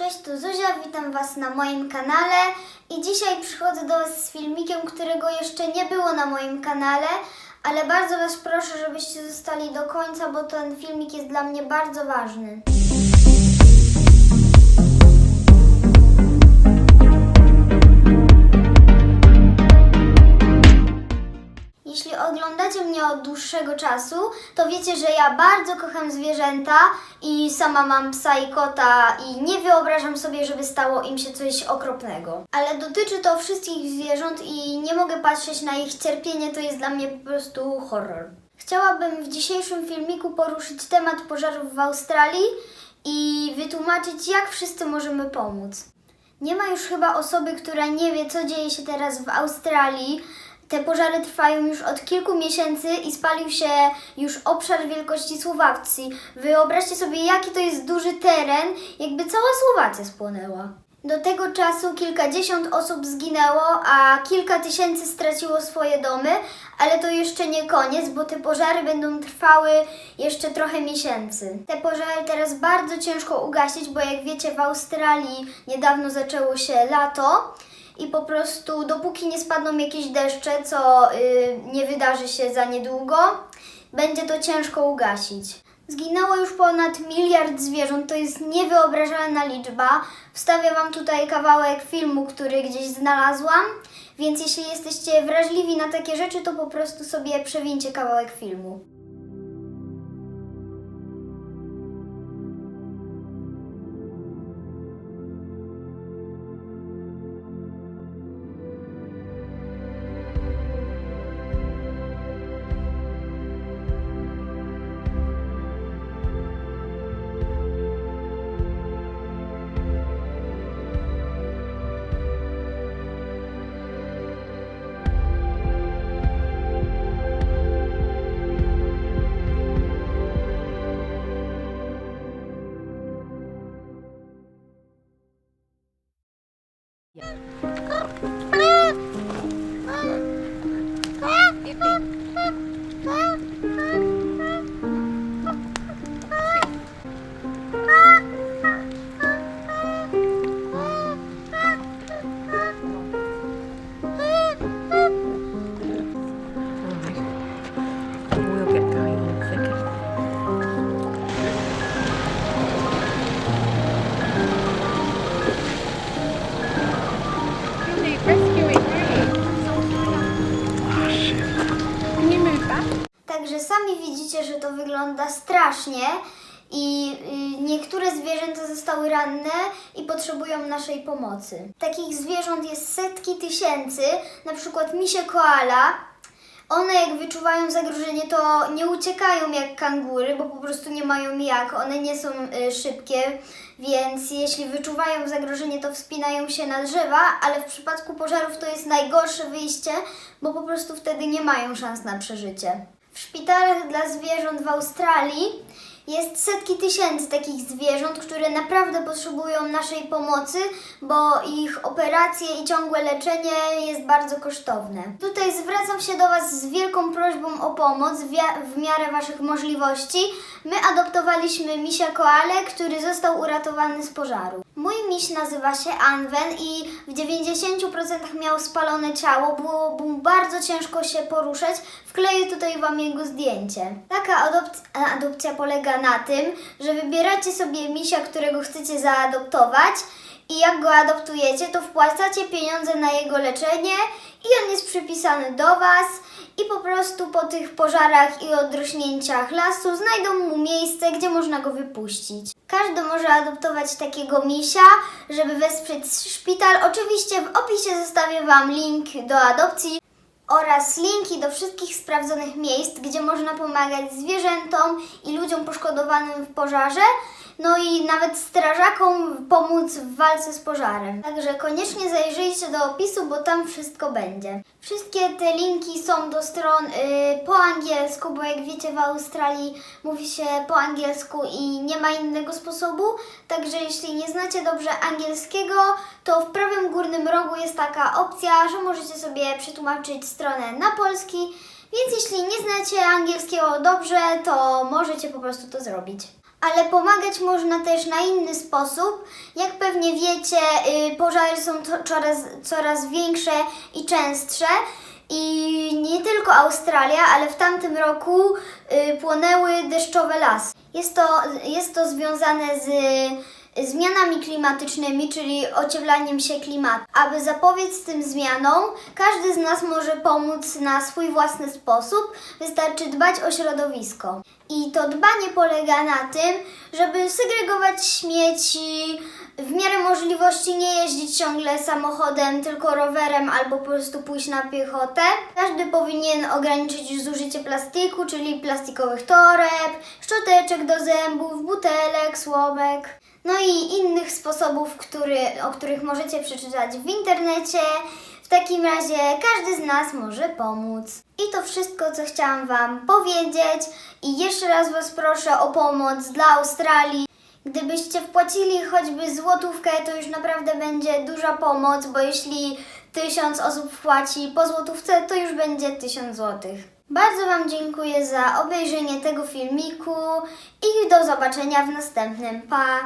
Cześć, tu Zuzia, witam Was na moim kanale i dzisiaj przychodzę do Was z filmikiem, którego jeszcze nie było na moim kanale, ale bardzo Was proszę, żebyście zostali do końca, bo ten filmik jest dla mnie bardzo ważny. Jeśli oglądacie mnie od dłuższego czasu, to wiecie, że ja bardzo kocham zwierzęta i sama mam psa i kota i nie wyobrażam sobie, żeby stało im się coś okropnego. Ale dotyczy to wszystkich zwierząt i nie mogę patrzeć na ich cierpienie, to jest dla mnie po prostu horror. Chciałabym w dzisiejszym filmiku poruszyć temat pożarów w Australii i wytłumaczyć, jak wszyscy możemy pomóc. Nie ma już chyba osoby, która nie wie, co dzieje się teraz w Australii. Te pożary trwają już od kilku miesięcy i spalił się już obszar wielkości Słowacji. Wyobraźcie sobie, jaki to jest duży teren, jakby cała Słowacja spłonęła. Do tego czasu kilkadziesiąt osób zginęło, a kilka tysięcy straciło swoje domy, ale to jeszcze nie koniec, bo te pożary będą trwały jeszcze trochę miesięcy. Te pożary teraz bardzo ciężko ugasić, bo jak wiecie w Australii niedawno zaczęło się lato i po prostu dopóki nie spadną jakieś deszcze, co y, nie wydarzy się za niedługo, będzie to ciężko ugasić. Zginęło już ponad miliard zwierząt, to jest niewyobrażalna liczba. Wstawię Wam tutaj kawałek filmu, który gdzieś znalazłam, więc jeśli jesteście wrażliwi na takie rzeczy, to po prostu sobie przewincie kawałek filmu. Wygląda strasznie i y, niektóre zwierzęta zostały ranne i potrzebują naszej pomocy. Takich zwierząt jest setki tysięcy, na przykład misie koala. One jak wyczuwają zagrożenie, to nie uciekają jak kangury, bo po prostu nie mają jak. One nie są y, szybkie, więc jeśli wyczuwają zagrożenie, to wspinają się na drzewa, ale w przypadku pożarów to jest najgorsze wyjście, bo po prostu wtedy nie mają szans na przeżycie. W szpitalach dla zwierząt w Australii jest setki tysięcy takich zwierząt, które naprawdę potrzebują naszej pomocy, bo ich operacje i ciągłe leczenie jest bardzo kosztowne. Tutaj zwracam się do Was z wielką prośbą o pomoc w, miarę Waszych możliwości. My adoptowaliśmy misia koale, który został uratowany z pożaru. Mój miś nazywa się Anwen i w 90% miał spalone ciało, było mu bardzo ciężko się poruszać. Wkleję tutaj Wam jego zdjęcie. Taka adopc- adopcja polega na tym, że wybieracie sobie misia, którego chcecie zaadoptować i jak go adoptujecie, to wpłacacie pieniądze na jego leczenie i on jest przypisany do Was i po prostu po tych pożarach i odrośnięciach lasu znajdą mu miejsce, gdzie można go wypuścić. Każdy może adoptować takiego misia, żeby wesprzeć szpital. Oczywiście w opisie zostawię Wam link do adopcji oraz linki do wszystkich sprawdzonych miejsc, gdzie można pomagać zwierzętom i ludziom poszkodowanym w pożarze, no i nawet strażakom pomóc w walce z pożarem. Także koniecznie zajrzyjcie do opisu, bo tam wszystko będzie. Wszystkie te linki są do stron y, po angielsku, bo jak wiecie w Australii mówi się po angielsku i nie ma innego sposobu. Także jeśli nie znacie dobrze angielskiego, to w prawym górnym rogu jest taka opcja, że możecie sobie przetłumaczyć stronę na polski. Więc jeśli nie znacie angielskiego dobrze, to możecie po prostu to zrobić. Ale pomagać można też na inny sposób. Jak pewnie wiecie, y, pożary są coraz, coraz większe i częstsze. I nie tylko Australia, ale w tamtym roku y, płonęły deszczowe lasy. Jest to, jest to związane z zmianami klimatycznymi, czyli ocieplaniem się klimatu. Aby zapobiec tym zmianom, każdy z nas może pomóc na swój własny sposób. Wystarczy dbać o środowisko. I to dbanie polega na tym, żeby segregować śmieci, w miarę możliwości nie jeździć ciągle samochodem, tylko rowerem albo po prostu pójść na piechotę. Każdy powinien ograniczyć zużycie plastiku, czyli plastikowych toreb, szczoteczek do zębów, butelek, słomek. No i innych sposobów, który, o których możecie przeczytać w internecie. Takim razie każdy z nas może pomóc. I to wszystko, co chciałam Wam powiedzieć. I jeszcze raz Was proszę o pomoc dla Australii. Gdybyście wpłacili choćby złotówkę, to już naprawdę będzie duża pomoc, bo jeśli tysiąc osób wpłaci po złotówce, to już będzie tysiąc złotych. Bardzo Wam dziękuję za obejrzenie tego filmiku i do zobaczenia w następnym. Pa!